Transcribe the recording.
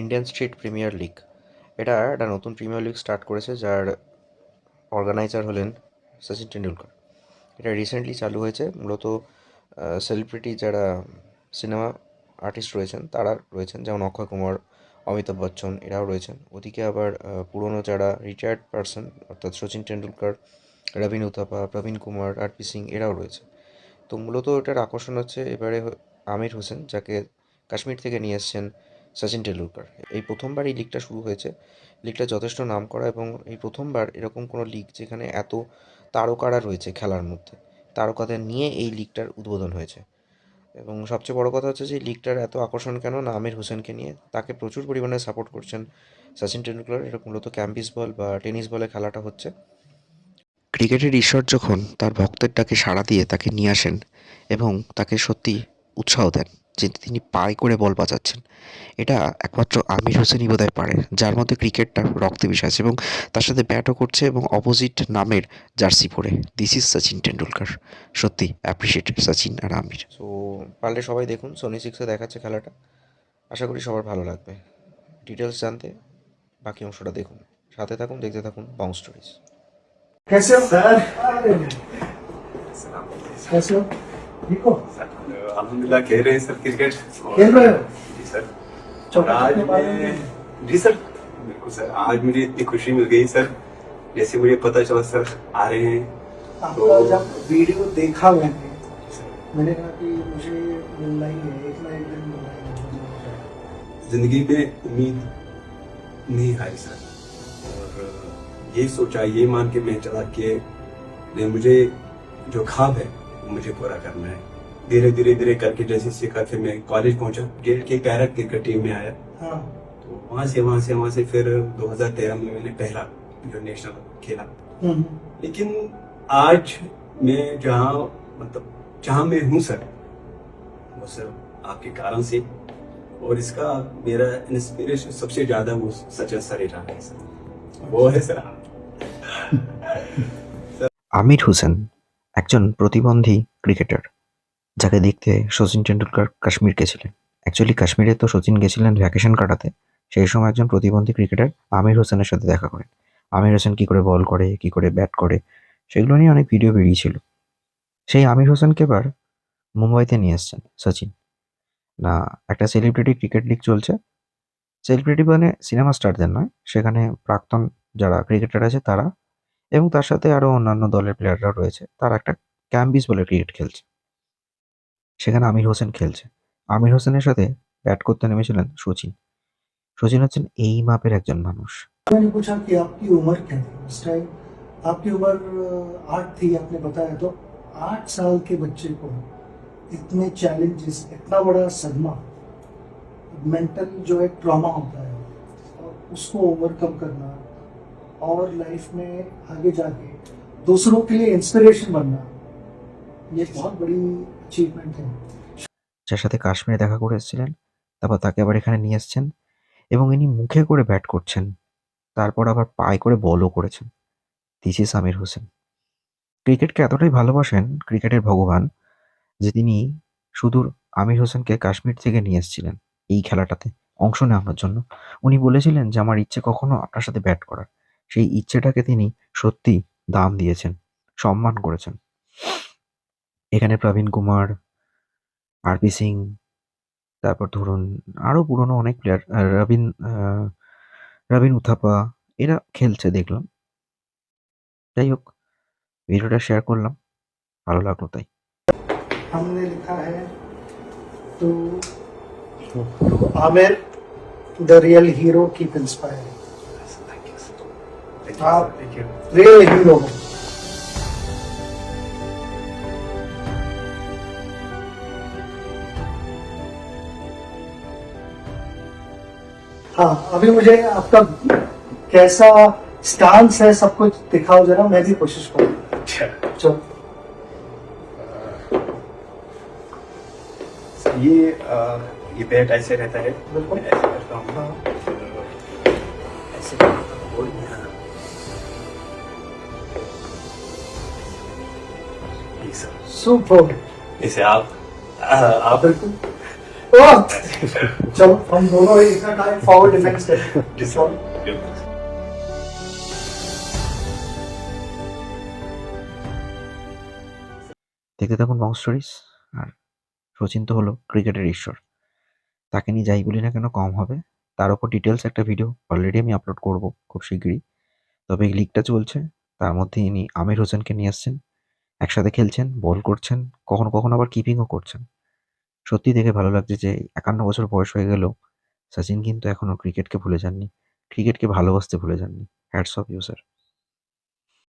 Indian street premier league এটা একটা নতুন প্রিমিয়ার লিগ স্টার্ট করেছে, যার অর্গানাইজার হলেন সচিন টেন্ডুলকর এটা রিসেন্টলি চালু হয়েছে। মূলত সেলিব্রিটি যারা সিনেমা আর্টিস্ট রয়েছেন, তারা রয়েছেন। যেমন অক্ষয় কুমার, অমিতাভ বচ্চন, এরাও রয়েছেন। ওদিকে আবার পুরনো যারা রিটায়ার্ড পারসন অর্থাৎ সচিন টেন্ডুলকর রবীন উথাপা, প্রবীণ কুমার, আরপি সিং, এরাও রয়েছে। তো মূলত এটার আকর্ষণ হচ্ছে এবারে আমির হোসেন, যাকে কাশ্মীর থেকে নিয়ে এসছেন সচিন টেন্ডুলকার এই প্রথমবার এই লিগটা শুরু হয়েছে। লিগটা যথেষ্ট নাম করা এবং এই প্রথমবার এরকম কোনো লিগ যেখানে এত তারকারা রয়েছে খেলার মধ্যে, তারকাদের নিয়ে এই লিগটার উদ্বোধন হয়েছে। এবং সবচেয়ে বড় কথা হচ্ছে যে লিগটার এত আকর্ষণ কেন না আমির হোসেনকে নিয়ে? তাকে প্রচুর পরিমাণে সাপোর্ট করছেন সচিন টেন্ডুলকর এটা মূলত ক্যাম্পিস বল বা টেনিস বলে খেলাটা হচ্ছে। ক্রিকেটের ঈশ্বর যখন তার ভক্তের ডাকে সাড়া দিয়ে তাকে নিয়ে আসেন এবং তাকে সত্যি উৎসাহ দেন যে তিনি পায়ে করে বল বাজাচ্ছেন এটা একমাত্র আমির হোসেনই বোধহয় পারে যার মধ্যে ক্রিকেটটা রক্তে মিশে এবং তার সাথে ব্যাটও করছে এবং অপোজিট নামের জার্সি পরে দিস ইজ সচিন টেন্ডুলকার সত্যি অ্যাপ্রিসিয়েট সচিন আর আমির সো পারলে সবাই দেখুন সোনি সিক্সে দেখাচ্ছে খেলাটা আশা করি সবার ভালো লাগবে ডিটেলস জানতে বাকি অংশটা দেখুন সাথে থাকুন দেখতে থাকুন বাউন্স স্টোরিজ कैसे हो सर कैसे हो ठीक हो अलहमदिल्ला खेल रहे हैं सर क्रिकेट खेल रहे हो? जी सर। आज मैं जी सर बिल्कुल सर आज मुझे इतनी खुशी मिल गई सर। जैसे मुझे पता चला सर आ रहे हैं। आपका जब वीडियो देखा मैंने मैंने कहा कि मुझे मिलना ही है एक ना एक दिन मिलना ही। ज़िंदगी में उम्मीद नहीं हारी सर। और ये सोचा ये मान के मैं चला कि नहीं मुझे जो ख्वाब है वो मुझे पूरा करना है। धीरे धीरे धीरे करके जैसे सीखा फिर मैं कॉलेज पहुंचा गेट के पैरा क्रिकेट टीम में आया हाँ तो वहां से वहां से वहां से फिर 2013 में मैंने पहला जो नेशनल खेला हम्म, लेकिन आज मैं जहाँ मतलब जहाँ मैं हूँ सर वो सर आपके कारण से और इसका मेरा इंस्पिरेशन सबसे ज्यादा वो सचिन सर ही रहा है सर वो है सर आप। আমির হোসেন একজন প্রতিবন্ধী ক্রিকেটার যাকে দেখতে সচিন টেন্ডুলকার কাশ্মীর গেছিলেন। অ্যাকচুয়ালি কাশ্মীরে তো সচিন গেছিলেন ভ্যাকেশন কাটাতে। সেই সময় একজন প্রতিবন্ধী ক্রিকেটার আমির হোসেনের সাথে দেখা করেন। আমির হোসেন কী করে বল করে, কী করে ব্যাট করে, সেগুলো নিয়ে অনেক ভিডিও বেরিয়েছিল। সেই আমির হোসেনকে এবার মুম্বাইতে নিয়ে এসছেন সচিন না, একটা সেলিব্রিটি ক্রিকেট লিগ চলছে। সেলিব্রিটি মানে সিনেমা স্টারদের নয়, সেখানে প্রাক্তন যারা ক্রিকেটার আছে তারা এবং তার সাথে আরও অন্যান্য দলের প্লেয়াররাও রয়েছে। তারা একটা ক্যাম্বিস বলে ক্রিকেট খেলছে। সেখানে আমির হোসেন খেলছে আমির হোসেনের সাথে ব্যাট করতে নেমেছিলেন সচিন সচিন হচ্ছেন এই মাপের একজন মানুষ मैंने पूछा कि आपकी उम्र क्या थी उस टाइम आपकी उम्र अ, आठ थी आपने बताया तो आठ साल के बच्चे को इतने चैलेंजेस इतना बड़ा सदमा मेंटल जो एक ट्रॉमा होता है और उसको ओवरकम करना और लाइफ में आगे जाके दूसरों के लिए इंस्पिरेशन बनना ये बहुत बड़ी अचीवमेंट है যার সাথে কাশ্মীরে দেখা করে এসেছিলেন, তারপর তাকে আবার এখানে নিয়ে এসছেন এবং ইনি মুখে করে ব্যাট করছেন, তারপর আবার পায়ে করে বলও করেছেন। দিস ইজ আমির হোসেন ক্রিকেটকে এতটাই ভালোবাসেন ক্রিকেটের ভগবান যে তিনি সুদূর আমির হোসেনকে কাশ্মীর থেকে নিয়ে এসেছিলেন এই খেলাটাতে। অংশ নেওয়ার জন্য। উনি বলেছিলেন যে, আমার ইচ্ছে কখনো আপনার সাথে ব্যাট করার। সেই ইচ্ছেটাকে তিনি সত্যি দাম দিয়েছেন, সম্মান করেছেন। এখানে প্রবীণ কুমার আরপি সিং তারপর ধরুন আরও পুরনো অনেক প্লেয়ার রবিন আহ, রবিন উথাপা এরা খেলছে দেখলাম যাই হোক ভিডিওটা শেয়ার করলাম ভালো লাগলো তাই हमने लिखा है तो Aamir the real hero keep inspiring Thank you, sir. Thank आप you, sir. Thank you. Real hero हो हाँ अभी मुझे आपका कैसा स्टांस है सब कुछ दिखाओ जरा मैं भी कोशिश करूँ। अच्छा। चलो। ये अ, ये बैट ऐसे रहता है? बिल्कुल। ऐसे करता हूँ। हाँ। ऐसे और यहाँ सुपर। जैसे आप अ, आप बिल्कुल! चलो हम दोनों ही इतना टाइम फॉरवर्ड डिफेंस करते चलो দেখতে থাকুন বং স্টোরিজ আর সচিন তো হলো ক্রিকেটের ঈশ্বর তাকে নিয়ে যাই বলি না কেন কম হবে তার উপর ডিটেলস একটা ভিডিও অলরেডি আমি আপলোড করব খুব শীঘ্রই তবে এই লিগটা চলছে তার মধ্যে ইনি আমির হোসেনকে নিয়ে আসছেন একসাথে খেলছেন বল করছেন কখনো কখনো আবার কিপিংও করছেন সত্যি দেখে ভালো লাগছে যে একান্ন বছর বয়স হয়ে গেলেও সচিন কিন্তু এখনও ক্রিকেটকে ভুলে যাননি। ক্রিকেটকে ভালোবাসতে ভুলে যাননি। Hats off you sir